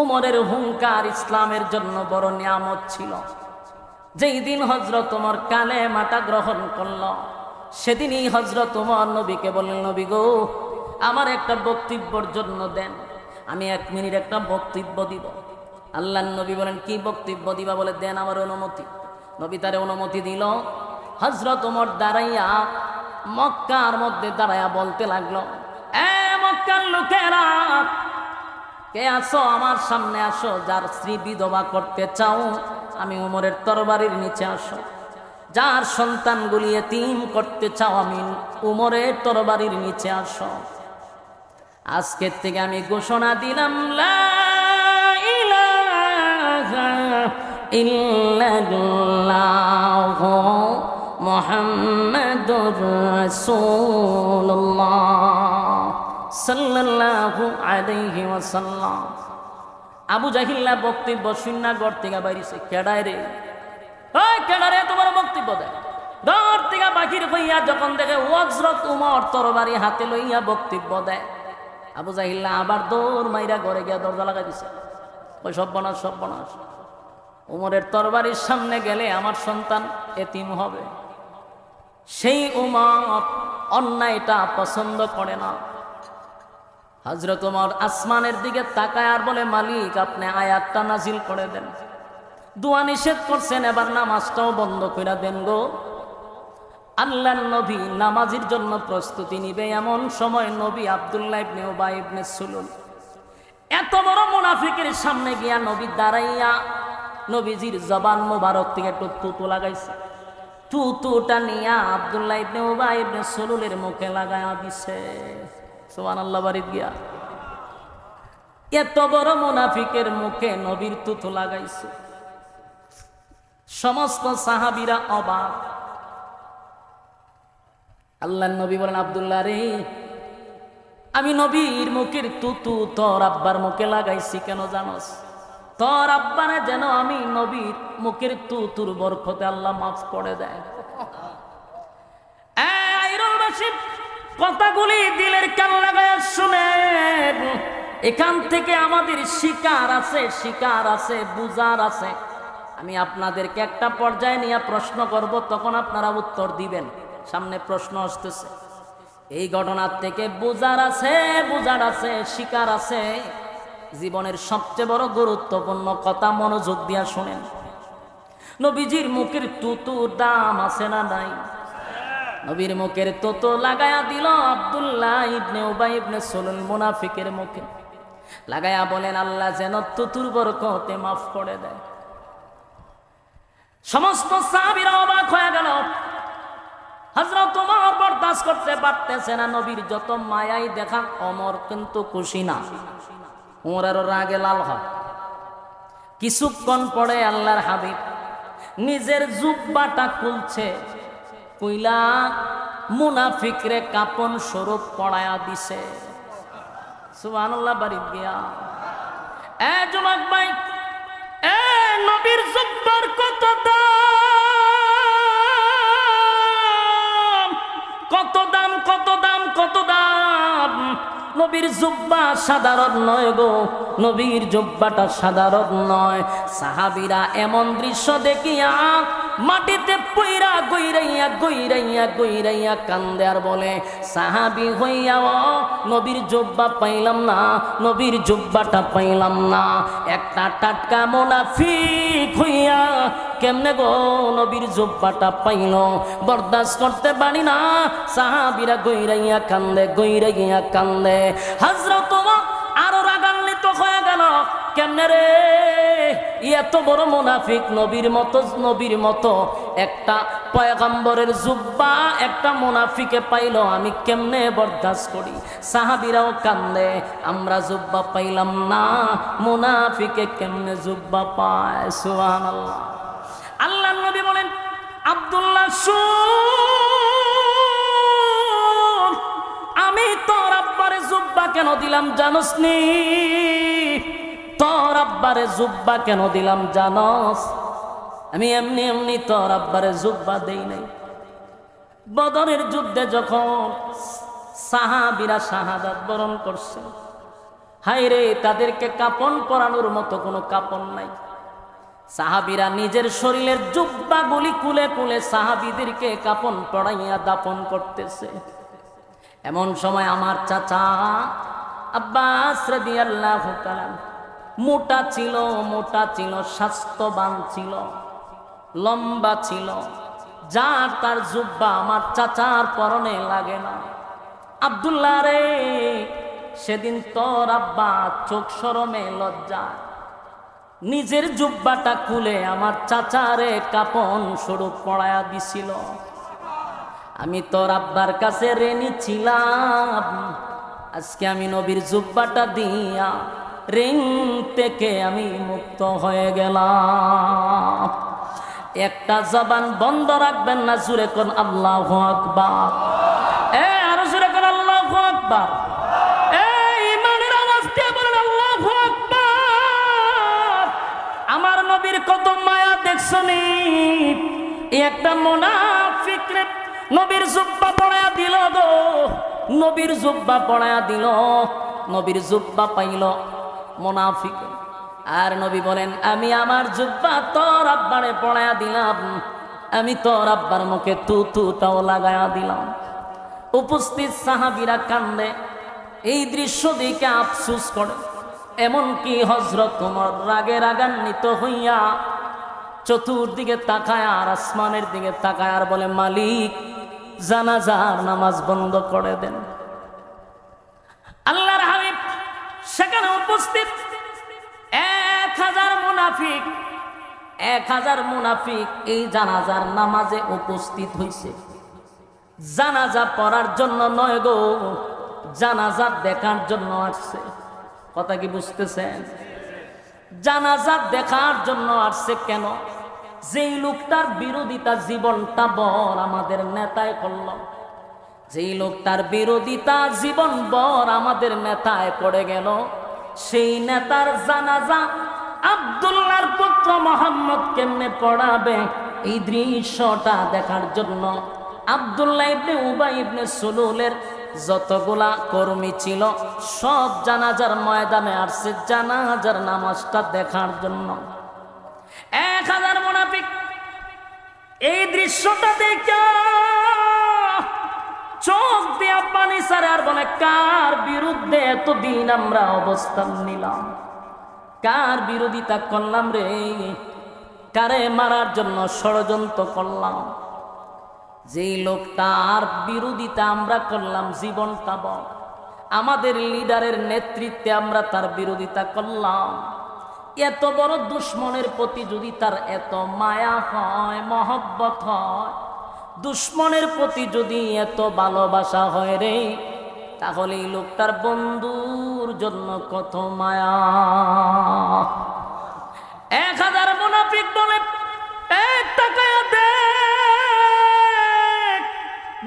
উমরের হুঙ্কার ইসলামের জন্য বড় নিয়ামত ছিল। যেই দিন হজরত উমর কালে মাতা গ্রহণ করল, সেদিনই হজরত উমর নবীকে বললেন, নবী গো, আমার একটা বক্তব্যর জন্য দেন, আমি এক মিনিট একটা বক্তব্য দিব। আল্লাহ নবী বলেন, কি বক্তব্য দিবা? বলে, দেন আমার অনুমতি। নবী তারে অনুমতি দিল। হজরত উমর দাঁড়াইয়া মক্কার মধ্যে দাঁড়াইয়া বলতে লাগল, এ মক্কার লোকেরা কে আসো আমার সামনে আসো, যার স্ত্রী বিধবা করতে চাও, আমি উমরের তরবারির নিচে আসো। যার সন্তানগুলি এতিম করতে চাও, আমি উমরের তরবারির নিচে আসো। আজকের থেকে আমি ঘোষণা দিলাম মুহাম্মাদুর রাসূলুল্লাহ। সাল্লাল্লাহু আলাইহি ওয়াসাল্লাম। আবু জাহিল্লা বক্তব্য শূন্য গড় থেকে বাইরিছে, কেডায় রে? ওই কেডারে তোমার বক্তব্য দেয় গড় থেকে বাকির হইয়া যখন দেখে ওয়াজরত উমর তরবারি হাতে লইয়া বক্তব্য দেয় আবু জাহিল্লা আবার দৌড় মাইরা ঘরে গিয়া দরজা লাগাই দিছে। ওই সব বনাস সব বনাস উমরের তরবারির সামনে গেলে আমার সন্তান এতিম হবে। সেই উমর অন্যায়টা পছন্দ করে না। হজরত উমর আসমানের দিকে তাকায় আর বলে, মালিক, আপনি আয়াতটা নাজিল করে দেন। দোয়া নিষেধ করছেন, এবার নামাজটাও বন্ধ করে দেন গো। আল্লাহ নবী নামাজির জন্য প্রস্তুতি নিবে এমন সময় নবী আবদুল্লাহ ইবনে উবাই ইবনে সুলুল। এত বড় মুনাফিকের সামনে গিয়া নবী দাঁড়াইয়া নবীজির জবান মোবারক থেকে একটু তুতু লাগাইছে। তুতুটা নিয়া আবদুল্লাহ ইবনে উবাই ইবনে সুলুলের মুখে লাগায়া দিছে। সুবহানাল্লাহ বাড়ি গিয়া। এত বড় মুখে নবীর লাগাইছে। সমস্ত সাহাবীরা অবাক। আল্লাহ নবী বলেন, আবদুল্লাহ রে, আমি নবীর মুখের তুতু তোর আব্বার মুখে লাগাইছি কেন জানোস? তোর আব্বারে যেন আমি নবীর মুখের তুতুর বরকতে আল্লাহ মাফ করে দেয়। কথাগুলি দিলের কান লাগায় শুনেন। এখান থেকে আমাদের শিকার আছে শিকার আছে, বুজার আছে। আমি আপনাদেরকে একটা পর্যায়ে নিয়ে প্রশ্ন করব, তখন আপনারা উত্তর দিবেন। সামনে প্রশ্ন আসতেছে। এই ঘটনার থেকে বুজার আছে বুজার আছে, শিকার আছে। জীবনের সবচেয়ে বড় গুরুত্বপূর্ণ কথা মনোযোগ দিয়া শুনেন। নবীজির মুখের তুতুর দাম আছে না নাই? নবীর মুখের তোতো লাগায়া দিল আব্দুল্লাহ ইবনে উবাই ইবনে সুলুল মুনাফিকের মুখে। লাগায়া বলেন, আল্লাহ যেন তুতুর বরকতে মাফ করে দেয়। সমস্ত সাহাবীরা অবাক হয়ে গেল। হজরত তোমার বরদাস্ত করতে পারতেছে না, নবীর যত মায়াই দেখা অমর কিন্তু খুশি না। ওমরের রাগে লাল হয়। কিছুক্ষণ পরে আল্লাহর হাবিব নিজের জুব্বাটা খুলছে। কইলা, মুনাফিকরে কাপন স্বরূপ পড়ায়া দিছে। সুবহানাল্লাহ বাড়ি গিয়া। এ যুবক ভাই, এ নবীর জুব্বার কত দাম? কত দাম কত দাম কত দাম? নবীর জুব্বা সাধারণ নয় গো, নবীর জুব্বাটা সাধারণ নয়। সাহাবিরা এমন দৃশ্য দেখিয়া মাটিতে পইরা গইরাইয়া গইরাইয়া গইরাইয়া কান্দে আর বলে, সাহাবি হইয়া নবীর জুব্বা পাইলাম না, নবীর জুব্বাটা পাইলাম না। একটা টাটকা মোনাফিক হইয়া কেমনে গো নবীর জুব্বাটা পাইল? বরদাস্ত করতে পারি না। সাহাবিরা গইরাইয়া কান্দে গইরাইয়া কান্দে। হজরত আরও রাগান্বিত হয়ে গেল, কেমনে রে এত বড় মুনাফিক নবীর মতো নবীর মতো। একটা পয়গম্বরের জুব্বা একটা মুনাফিকে পাইল, আমি কেমনে বরদাস্ত করি? সাহাবিরাও কান্দে, আমরা জুব্বা পাইলাম না। মুনাফিকে কেমনে জুব্বা পায়? সুবহানাল্লাহ। আল্লাহ আল্লাহ নবী বলেন, আব্দুল্লাহ সু আমি তোর আব্বারে জুব্বা কেন দিলাম জানোস নি তোর আব্বারে জুব্বা কেন দিলাম জানস? আমি এমনি এমনি তোর আব্বারে জুব্বা দেই নাই। বদরের যুদ্ধে যখন সাহাবিরা শাহাদাত বরণ করছে হাই রে তাদেরকে কাপন পরানোর মতো কোনো কাপন নাই। সাহাবিরা নিজের শরীরের জুব্বাগুলি কুলে কুলে সাহাবিদেরকে কাপন পড়াইয়া দাপন করতেছে। এমন সময় আমার চাচা আব্বাস রাদিয়াল্লাহু তাআলা মোটা ছিল মোটা ছিল, স্বাস্থ্যবান ছিল, লম্বা ছিল। যার তার জুব্বা আমার চাচার পরনে লাগে না। আব্দুল্লাহ রে, সেদিন তোর আব্বা চোখ সরমে লজ্জা। নিজের জুব্বাটা খুলে আমার চাচারে কাপন স্বরূপ পড়ায়া দিছিল। আমি তোর আব্বার কাছে রেনি ছিলাম। আজকে আমি নবীর জুব্বাটা দিয়া রিং থেকে আমি মুক্ত হয়ে গেলাম। একটা জবান বন্ধ রাখবেন না জুড়ে কোন আল্লাহ আকবার। এ, আরও জুড়ে কোন আল্লাহ আকবার। আমার নবীর কত মায়া দেখছনি একটা মোনাফিক নবীর জুব্বা পড়ায়া দিল গো। নবীর জুব্বা পড়ায়া দিল, নবীর জুব্বা পাইল। মোনাফিক। আর নবী বলেন, আমি আমার জুব্বা তোর আব্বারে পড়ায়া দিলাম। আমি তোর আব্বার মুখে তু তুটাও লাগায়া দিলাম। উপস্থিত সাহাবিরা কান্দে। এই দৃশ্য দেখে আফসুস করে। এমনকি হজরত তোমার রাগে রাগান্বিত হইয়া চতুর্দিকে তাকায় আর আসমানের দিকে তাকায় আর বলে, মালিক, জানাজার নামাজ বন্ধ করে দেন। আল্লাহর সেখানে উপস্থিত এক হাজার মুনাফিক, এক হাজার মুনাফিক এই জানাজার নামাজে উপস্থিত হইছে। জানাজা পড়ার জন্য নয় গো, জানাজা দেখার জন্য আসছে। কথা কি বুঝতেছেন? জানাজা দেখার জন্য আসছে কেন? যেই লোকটার বিরোধিতা জীবনটা বর আমাদের নেতায় করল। যেই লোকটার বিরোধিতা জীবন বর আমাদের নেতায় পড়ে গেল, সেই নেতার জানাজা আব্দুল্লাহর পুত্র মোহাম্মদ কেমনে পড়াবে? এই দৃশ্যটা দেখার জন্য আব্দুল্লাহ ইবনে উবাই ইবনে সুলুলের যতগুলা কর্মী ছিল, সব জানাজার ময়দানে আসছে, জানাজার নামাজটা দেখার জন্য। এক হাজার মোনাফিক, এই দৃশ্যটা দেখে চোখ দিয়ে পানি সারে আর বলে, কার বিরুদ্ধে এতদিন আমরা অবস্থান নিলাম? কার বিরোধিতা করলাম রে? কারে মারার জন্য ষড়যন্ত্র করলাম? যেই লোকটার বিরোধিতা আমরা করলাম, জীবনটা বল। আমাদের লিডারের নেতৃত্বে আমরা তার বিরোধিতা করলাম। এত বড় দুশ্মনের প্রতি যদি তার এত মায়া হয়, মহব্বত হয় দুশ্মনের প্রতি যদি এত ভালোবাসা হয় রে, তাহলে এই লোকটার বন্ধুর জন্য কত মায়া। এক হাজার মুনাফিক বলে, এক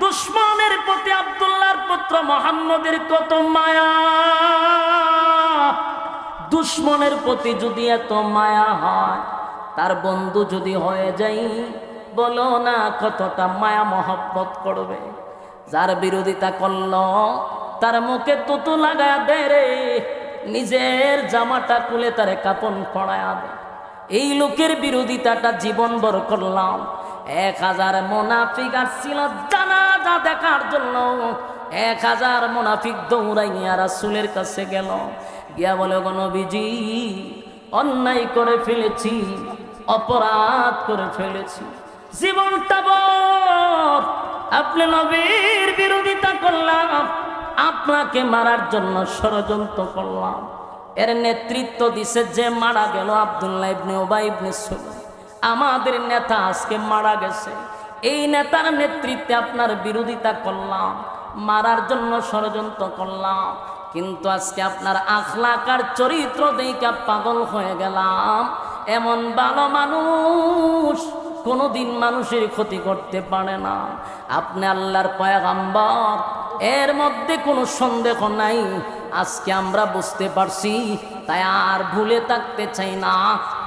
দুশ্মনের প্রতি আব্দুল্লাহর পুত্র মোহাম্মদের কত মায়া। দুশ্মনের প্রতি যদি এত মায়া হয়, তার বন্ধু যদি হয়ে যাই বলো না কতটা মায়া মহব্বত করবে। যার বিরোধিতা করল, তার মুখে তুতু লাগায় দে রে। নিজের জামাটা খুলে তারে কাপন পড়ায়া দে। এই লোকের বিরোধিতাটা জীবন জীবনভর করলাম। এক হাজার মোনাফিক আসছিল জানাজা দেখার জন্য। এক হাজার মোনাফিক দৌড়াইয়া রাসুলের কাছে গেল। গিয়া বলে গণবিজি অন্যায় করে ফেলেছি, অপরাধ করে ফেলেছি। জীবনটা বর আপনি নবীর বিরোধিতা করলাম, আপনাকে মারার জন্য ষড়যন্ত্র করলাম। এর নেতৃত্ব দিছে যে মারা গেল আবদুল্লাহ ইবনে ওবাই ইবনে সুলাম আমাদের নেতা আজকে মারা গেছে। এই নেতার নেতৃত্বে আপনার বিরোধিতা করলাম, মারার জন্য ষড়যন্ত্র করলাম। কিন্তু আজকে আপনার আখলাকার চরিত্র দেখে পাগল হয়ে গেলাম। এমন ভালো মানুষ কোনোদিন মানুষের ক্ষতি করতে পারে না। আপনি আল্লাহর পয়াগাম্বর, এর মধ্যে কোনো সন্দেহ নাই। আজকে আমরা বুঝতে পারছি, তাই আর ভুলে থাকতে চাই না।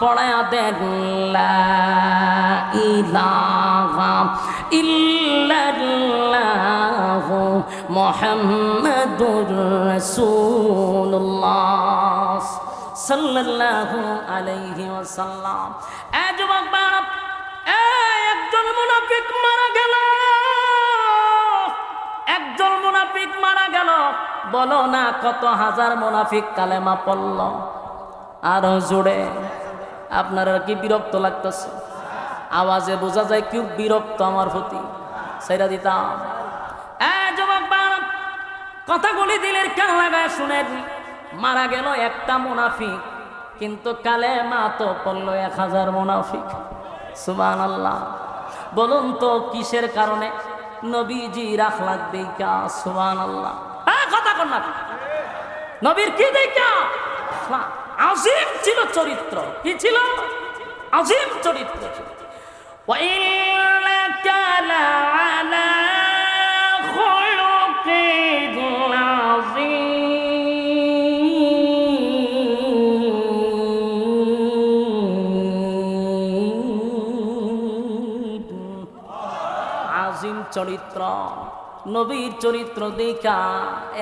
পড়ায়া দেন ইল্লাল্লাহু সাল্লাল্লাহু আলাইহি ওয়াসাল্লাম। এ যুবক একজন মুনাফিক মারা গেল। একজন মুনাফিক মারা গেল। বলো না কত হাজার মুনাফিক কালেমা পড়ল। আরও জোরে। আপনার কি বিরক্ত লাগতেছে? আওয়াজে বোঝা যায় কি বিরক্ত আমার প্রতি। সেটা দিতাম। কথাগুলি দিলের কেন লাগায় শুনেন মারা গেল একটা মুনাফিক, কিন্তু কালে মা তো পড়ল এক হাজার মুনাফিক। সুবান আল্লাহ বলুন তো কিসের কারণে নবীজি রাখলাক দেখা সুবান আল্লাহ হ্যাঁ কথা কর না নবীর কি দেখা আখলাক। আজিম ছিল চরিত্র কি ছিল আজিম চরিত্র ছিল وإنك لعلى চরিত্র, নবীর চরিত্র দেখা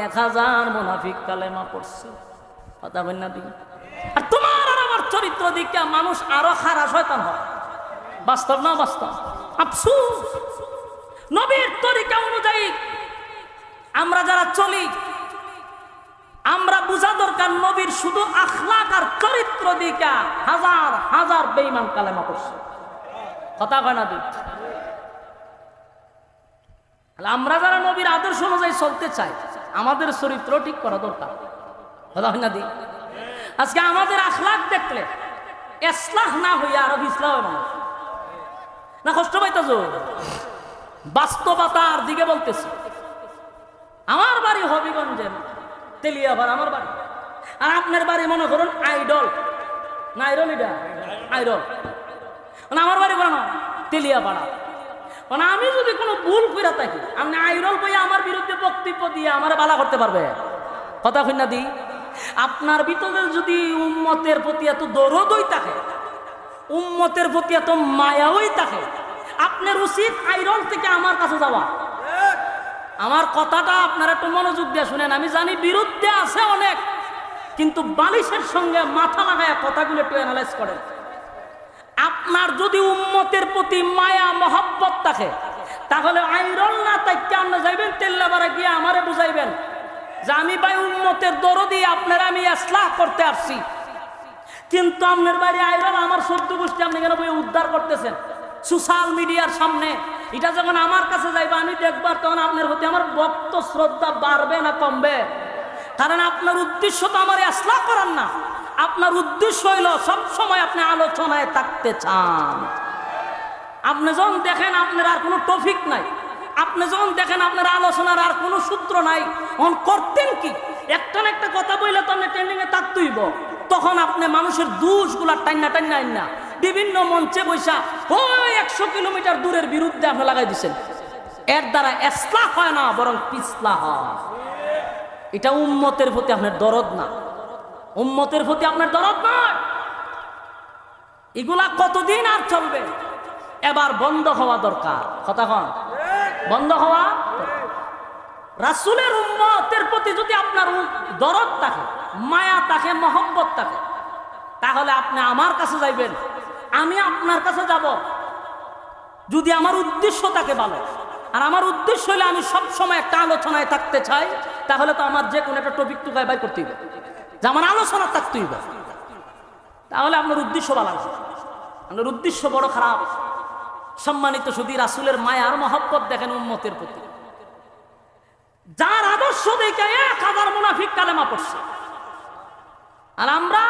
এক হাজার মুনাফিক কালেমা পড়ছে। কথা না দিন। আর তোমার আর আমার চরিত্র দেখা মানুষ আরও খারাপ শয়তান হয়। বাস্তব না বাস্তব? আফসুস। নবীর তরিকা অনুযায়ী আমরা যারা চলি, আমরা বোঝা দরকার নবীর শুধু আখলাক আর চরিত্র দিকা হাজার হাজার বেইমান কালেমা করছে কথা কয় না দিক তাহলে আমরা যারা নবীর আদর্শ অনুযায়ী চলতে চাই, আমাদের চরিত্র ঠিক করা দরকার। না দি? আজকে আমাদের আখলাক দেখলে এসলাহ না হইয়া আরও ইসলাম না কষ্ট পাইতেছ বাস্তবতার দিকে বলতেছি। আমার বাড়ি হবিগঞ্জের তেলিয়াভার আমার বাড়ি। আর আপনার বাড়ি মনে করুন আইডল। না, আইডল এটা? মানে আমার বাড়ি বলো না, তেলিয়াপাড়া। মানে আমি যদি কোনো ভুল করে থাকি আপনি আইরল বইয়া আমার বিরুদ্ধে বক্তব্য দিয়ে আমার বালা করতে পারবে? কথা কন্যা দি? আপনার ভিতরে যদি উম্মতের প্রতি এত দরদই থাকে, উম্মতের প্রতি এত মায়াওই থাকে, আপনার উচিত আইরল থেকে আমার কাছে যাওয়া। আমার কথাটা আপনারা একটু মনোযোগ দিয়ে শুনেন, আমি জানি বিরুদ্ধে আছে অনেক, কিন্তু বালিশের সঙ্গে মাথা লাগায় কথাগুলো একটু অ্যানালাইজ করেন। আপনার যদি উম্মতের প্রতি মায়া, মহব্বত থাকে, তাহলে আইরল না, তাই কেন যাইবেন? তেল্লাবারে গিয়ে আমারে বুঝাইবেন যে আমি ভাই উম্মতের দিয়ে আপনার আমি ইসলাহ করতে আসছি। কিন্তু আপনার বাড়ি আইরল আমার সদ্য গোষ্ঠী আপনি কেন বই উদ্ধার করতেছেন? সোশ্যাল মিডিয়ার সামনে, এটা যখন আমার কাছে যাইবে, আমি দেখবার তখন আপনার প্রতি আমার ভক্ত শ্রদ্ধা বাড়বে না, কমবে? কারণ আপনার উদ্দেশ্য তো আমার আসলা করার না। আপনার উদ্দেশ্য হইল সবসময় আপনি আলোচনায় থাকতে চান। আপনি যখন দেখেন আপনার আর কোনো টপিক নাই, আপনি যখন দেখেন আপনার আলোচনার আর কোনো সূত্র নাই, তখন করতেন কি? একটা না একটা কথা বললে তো আপনি ট্রেন্ডিংয়ে থাকতেইব তখন আপনি মানুষের দুষগুলা টান্না টান্না না। বিভিন্ন মঞ্চে বৈশা ওই একশো কিলোমিটার দূরের বিরুদ্ধে আপনি লাগাই দিচ্ছেন এর দ্বারা এসলা হয় না, বরং পিছলা হয়। এটা উম্মতের প্রতি আপনার দরদ না। উম্মতের প্রতি আপনার দরদ না। এগুলা কতদিন আর চলবে? এবার বন্ধ হওয়া দরকার। কথা কন। বন্ধ হওয়া রাসুলের উম্মতের প্রতি যদি আপনার দরদ থাকে, মায়া থাকে, মহব্বত থাকে, তাহলে আপনি আমার কাছে যাইবেন। আমি আপনার কাছে যাব। যদি আমার উদ্দেশ্য থাকে ভালো। আর আমার উদ্দেশ্য হলে আমি সবসময় একটা আলোচনায় থাকতে চাই। তাহলে তো আমার যে কোনো একটা টপিক টুকায় বাই করতে হবে। যে আমার আলোচনা থাকতে হবে। তাহলে আপনার উদ্দেশ্য ভালো। আপনার উদ্দেশ্য বড় খারাপ। সম্মানিত শুধু রাসুলের মায়ার মহব্বত দেখেন উম্মতের প্রতি। যার আদর্শ দেখে এক হাজার মুনাফিক কালেমা পড়ছে। আর আমরা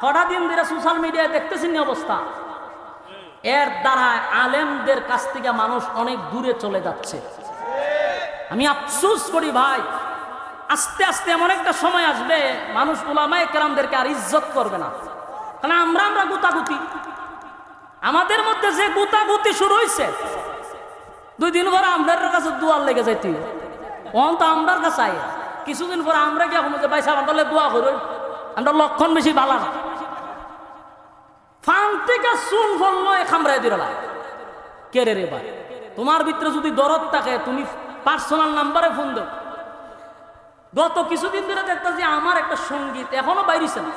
কটা দিন ধরে সোশ্যাল মিডিয়ায় দেখতেছি না অবস্থা। এর দ্বারা আলেমদের কাছ থেকে মানুষ অনেক দূরে চলে যাচ্ছে। আমি আফসোস করি ভাই। আস্তে আস্তে এমন একটা সময় আসবে, মানুষ ওলামায় কেরামদেরকে আর ইজ্জত করবে না। কারণ আমরা আমরা গুতাগুতি। আমাদের মধ্যে যে গুতাগুতি শুরু হয়েছে দুই দিন পরে আমাদের কাছে দুয়ার লেগে যাইতে অন তো আমরার কাছে আয়। কিছুদিন পরে আমরা কি এখন ভাই সাহেব, আমরা দোয়া করুন। আমরা লক্ষণ বেশি বালা না। ফান থেকে চুন ফললো এ খামরাই দিলা কে রে ভাই? তোমার ভিতরে যদি দরদ থাকে, তুমি পার্সোনাল নাম্বারে ফোন দাও। গত কিছুদিন ধরে দেখতেছি আমার একটা সংগীত এখনও বাইরেছে না।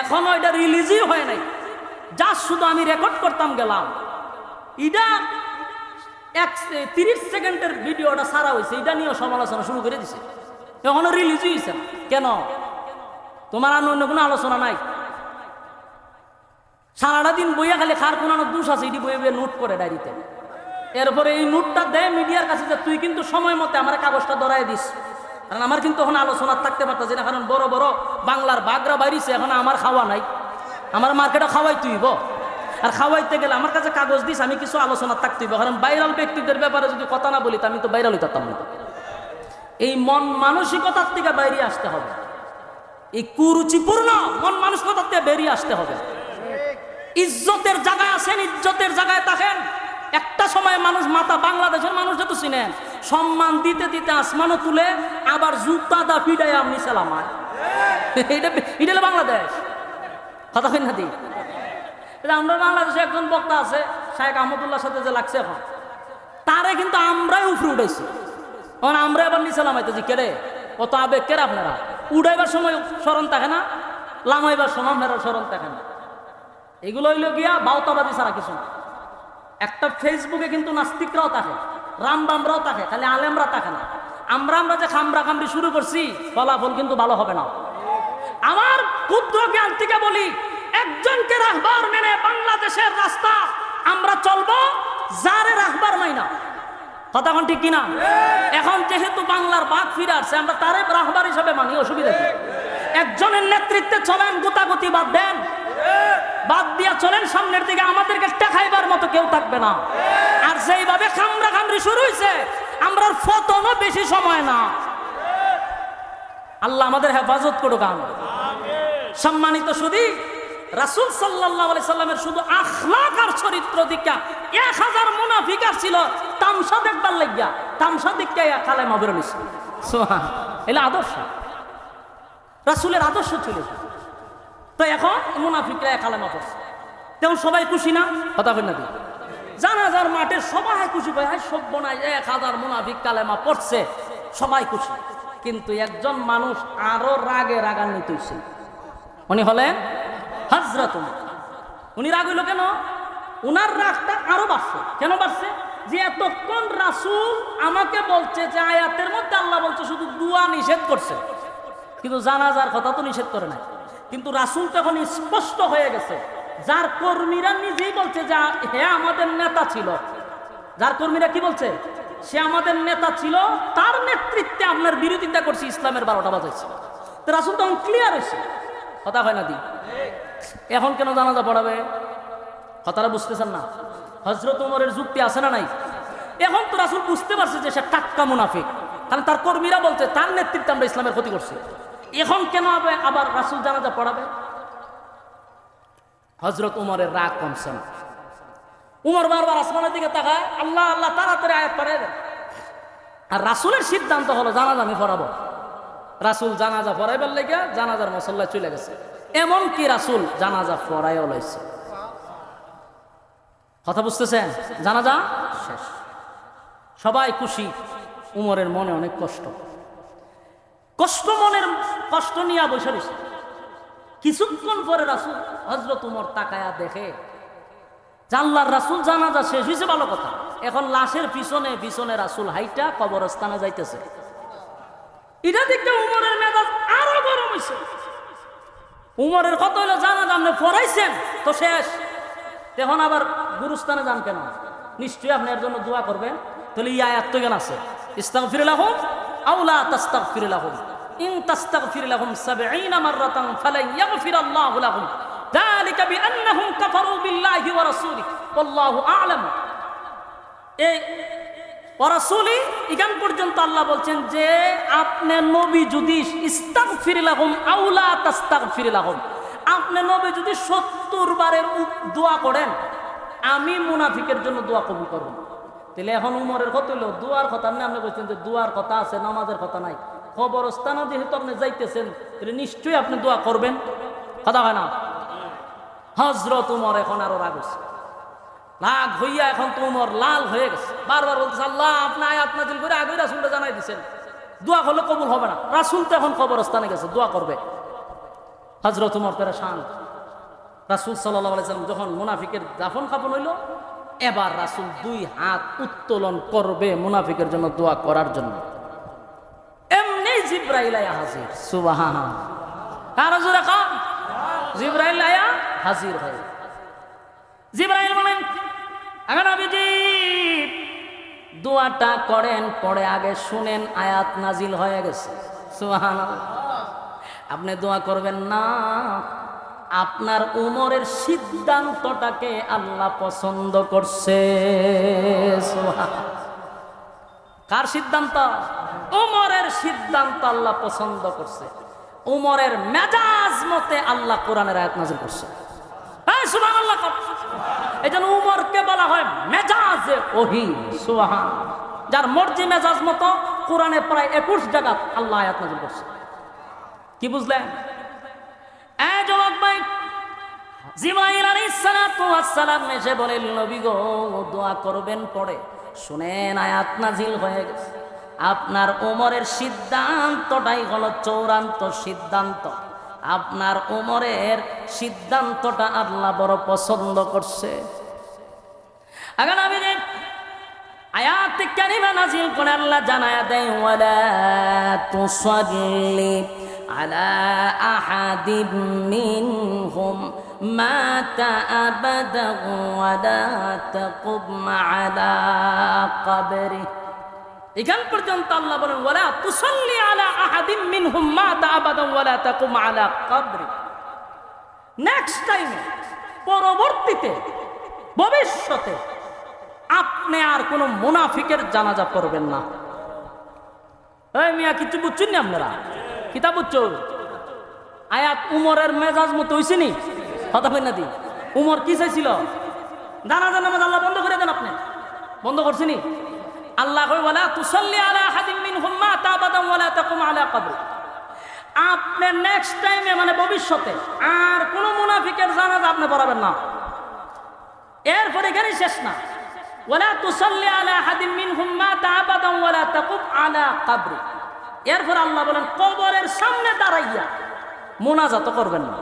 এখনও এটা রিলিজই হয় নাই। যা শুধু আমি রেকর্ড করতাম গেলাম। এটা এক তিরিশ সেকেন্ডের ভিডিওটা সারা হয়েছে এটা নিয়েও সমালোচনা শুরু করে দিছে। এখনও রিলিজই হয়েছে কেন? তোমার আর অন্য কোনো আলোচনা নাই। সারাটা দিন বইয়া খালি খার কোনো দোষ আছে, এটি বইয়ে বইয়ে নোট করে ডায়েরিতে। এরপরে এই নোটটা দেয় মিডিয়ার কাছে যে, তুই কিন্তু সময় মতে আমার কাগজটা ধরাই দিস। কারণ আমার কিন্তু এখন আলোচনা থাকতে পারতাছি না, কারণ বড় বড় বাংলার বাগরা বাইরিছে, এখন আমার খাওয়া নাই। আমার মার্কেটে খাওয়াই তুইব আর খাওয়াইতে গেলে আমার কাছে কাগজ দিস আমি কিছু আলোচনা থাকতেইব কারণ বাইরাল ব্যক্তিদের ব্যাপারে যদি কথা না বলি আমি তো বাইরাল হইতাম না। এই মন মানসিকতার থেকে বাইরে আসতে হবে। এই কুরুচিপূর্ণ মন মানসিকতার থেকে বেরিয়ে আসতে হবে। ইজ্জতের জায়গায় আছেন, ইজ্জতের জায়গায় থাকেন। একটা সময় মানুষ মাথা বাংলাদেশের মানুষ যত চিনেন সম্মান দিতে দিতে আসমানও তুলে আবার জুতা দা পিডায় আপনি সালামায় এটা এটা বাংলাদেশ। কথা হয় না দি? আমরা বাংলাদেশে একজন বক্তা আছে শাহেখ আহমদুল্লাহর সাথে যে লাগছে এখন। তারে কিন্তু আমরাই উফরে উঠেছি এখন আমরা এবার নিচে লামাইতেছি কেড়ে কত আবেগ কেড়ে আপনারা? উড়াইবার সময় স্মরণ থাকে না, লামাইবার সময় আপনারা স্মরণ থাকে না। এগুলো হইল গিয়া বাউতাবাদী ছাড়া কিছু একটা ফেসবুকে কিন্তু নাস্তিকরাও থাকে। রামবামরাও থাকে খালি আলেমরা থাকে না। আমরা আমরা যে খামরা খামরি শুরু করছি, ফলাফল কিন্তু ভালো হবে না। আমার ক্ষুদ্র জ্ঞান থেকে বলি, একজনকে রাহবার মেনে বাংলাদেশের রাস্তা আমরা চলবো, যারে রাহবার মাইনা কথা এখন ঠিক কিনা? এখন যেহেতু বাংলার বাঘ ফিরে আসছে, আমরা তারে রাহবার হিসাবে মানি, অসুবিধা একজনের নেতৃত্বে চলেন, গুতাগুতি বাদ দেন। বাদ দিয়া চলেন সামনের দিকে, আমাদেরকে টেকাইবার মতো কেউ থাকবে না। আর সেইভাবে খামরা খামরি শুরু হয়েছে আমরা ফতনও বেশি সময় না। আল্লাহ আমাদের হেফাজত করুক সম্মানিত শুধু রাসুল সাল্লাহ সাল্লামের শুধু আখলাক আর চরিত্র দিকা এক হাজার মুনাফিকার ছিল তামসা দেখবার লাগিয়া, তামসা দিকটা খালে মাবের নিছে সোহা এলে আদর্শ। রাসুলের আদর্শ ছিল তো এখন মুনাফিকরা এক আলামা পড়ছে। তেমন সবাই খুশি না? কথা না দি জানাজার মাঠে সবাই খুশি পায় হাই সভ্য নাই, এক হাজার মুনাফিক কালেমা পড়ছে, সবাই খুশি। কিন্তু একজন মানুষ আরও রাগে রাগান্বিত হয়েছে। উনি হলেন হজরত উনি রাগ হইল কেন? উনার রাগটা আরও বাড়ছে। কেন বাড়ছে? যে এতক্ষণ রাসুল আমাকে বলছে যে আয়াতের মধ্যে আল্লাহ বলছে, শুধু দুয়া নিষেধ করছে। কিন্তু জানাজার কথা তো নিষেধ করে নাই। কিন্তু রাসুল তখন স্পষ্ট হয়ে গেছে, যার কর্মীরা নিজেই বলছে যে, হে আমাদের নেতা ছিল। যার কর্মীরা কি বলছে? সে আমাদের নেতা ছিল, তার নেতৃত্বে আপনার বিরোধিতা করছে, ইসলামের বারোটা বাজাইছে। তো রাসুল তখন ক্লিয়ার হয়েছে। কথা হয় না দি? এখন কেন জানাজা পড়াবে? কথাটা বুঝতেছেন না? হজরত উমরের যুক্তি আছে না নাই? এখন তো রাসুল বুঝতে পারছে যে সে টাক্কা মুনাফিক। কারণ তার কর্মীরা বলছে, তার নেতৃত্বে আমরা ইসলামের ক্ষতি করছি। এখন কেন আবার আবার রাসুল জানাজা পড়াবে? হজরত উমরের রাগ কমছে না। উমর বারবার আসমানের দিকে তাকায়, আল্লাহ আল্লাহ, তাড়াতাড়ি আয়াত দেন। আর রাসুলের সিদ্ধান্ত হলো, জানাজা আমি পড়াবো। রাসুল জানাজা পড়াইবার লেগে জানাজার মশল্লায় চলে গেছে। এমন কি রাসুল জানাজা পড়াইও লাইছে। কথা বুঝতেছেন? জানাজা শেষ। সবাই খুশি, উমরের মনে অনেক কষ্ট। কষ্ট মনের কষ্ট নিয়ে বসে রয়েছে কিছুক্ষণ পরে রাসুল হজরত উমর তাকায়া দেখে, জানলার রাসুল জানাজা শেষ হয়েছে ভালো কথা। এখন লাশের পিছনে পিছনে রাসুল হাইটা কবরস্থানে যাইতেছে। এটা দেখতে উমরের মেজাজ আরও গরম হয়েছে উমরের কত হইল জানাজা আপনি পড়াইছেন? তো শেষ। এখন আবার গুরুস্থানে যান কেন? নিশ্চয়ই আপনি এর জন্য দোয়া করবেন। তাহলে ইয়া আয়াত তো জ্ঞান আছে। ইস্তাগফির লাহুম আও লা তাস্তাগফির লাহুম ইন তাস্তাগফির লাহুম 70 মাররাতান ফালান ইয়াগফির আল্লাহু লাহুম। যালিকা বিআন্নাহুম কাফারু বিল্লাহি ওয়া রাসূলিহি ওয়াল্লাহু আ'লাম। এই ওরাসুলি ইগান পর্যন্ত আল্লাহ বলছেন যে, আপনি নবী যদি ইস্তাগফির লাহুম আও লা তাস্তাগফির লাহুম আপনি নবী যদি সত্তর বারের দোয়া করেন, আমি মুনাফিকের জন্য দোয়া কবুল করব। তাহলে এখন উমরের কত হইল দুয়ার কথা। না আপনি বলছেন যে দুয়ার কথা আছে, নামাজের কথা নাই। কবরস্থানে যেহেতু আপনি যাইতেছেন, তাহলে নিশ্চয়ই আপনি দোয়া করবেন। কথা হয় না? হজরত উমর এখন আরও রাগ হচ্ছে রাগ হইয়া এখন তো উমর লাল হয়ে গেছে। বারবার বলতেছে, আল্লাহ, আপনি আয়াত নাজিল করে আগে রাসুলটা জানাই দিচ্ছেন দোয়া করলে কবুল হবে না। রাসুল তো এখন কবরস্থানে গেছে, দোয়া করবে। হজরত উমর পেরা শান রাসুল সাল্লাহ আলাইসাল্লাম যখন মুনাফিকের দাফন কাপন হইল এবার রাসুল দুই হাত উত্তোলন করবে মুনাফিকের জন্য দোয়া করার জন্য। এমনি জিব্রাইল আয়া হাজির। সুবাহান কার জোরে খান জিব্রাইল আয়া হাজির হয়। জিব্রাইল বলেন আগার নবীজি, দোয়াটা করেন, পরে আগে শুনেন, আয়াত নাজিল হয়ে গেছে। সুবাহান আপনি দোয়া করবেন না। আপনার উমরের সিদ্ধান্তটাকে আল্লাহ পছন্দ করছে। কার সিদ্ধান্ত? উমরের সিদ্ধান্ত আল্লাহ পছন্দ করছে। উমরের মেজাজ মতে আল্লাহ কোরআনের আয়াত নাজিল করছে। এই বলা হয় মেজাজে যার মেজাজ মতো একুশ আল্লাহ করছে। কি বুঝলেন? যুবক ভাই। গো করবেন শুনেন নাজিল হয়ে গেছে। আপনার উমরের সিদ্ধান্তটাই হলো চৌরান্ত সিদ্ধান্ত। আপনার উমরের সিদ্ধান্তটা আল্লাহ বড় পছন্দ করছে। আগান আমি আয়াত কারিমা নাজিল করে আল্লাহ জানায়া দেয়, ওয়ালা তুসাল্লি আলা আহাদিম মিনহুম মাতা আবাদা ওয়ালা তাকুম আলা কবরি এখান পর্যন্ত আল্লাহ বলেন, ওয়ালা তুসাল্লি আলা আহাদিম মিনহুম মাতা আবাদা ওয়ালা তাকুম আলা কবরি। নেক্সট টাইমে পরবর্তীতে, ভবিষ্যতে আপনি আর কোন মুনাফিকের জানাজা পড়বেন না। এই মিয়া, কিছু বুঝছেন না আপনারা? কিতা বুঝছ আয়াত উমরের মেজাজ মতো হইছে নি বলেন না দি। উমর কি চাইছিল? জানাজা নামাজ আল্লাহ বন্ধ করে দেন আপনি। বন্ধ করছিনি? আল্লাহ কই বলা তুসাল্লি আলা হাদিম মিনহুম মা তাবাদাম ওয়ালা তাকুম আলা কবর। আপনি নেক্সট টাইমে মানে ভবিষ্যতে, আর কোন মুনাফিকের জানাজা আপনি পড়াবেন না। এরপরে এখানে শেষ না। ওয়ালা তুসাল্লি আলা হাদিম মিনহুম মাতা আবাদান ওয়ালা তাকুম আলা কবরি। এরপর আল্লাহ বলেন কবরের সামনে দাঁড়াইয়া মোনাজাত করবেন না।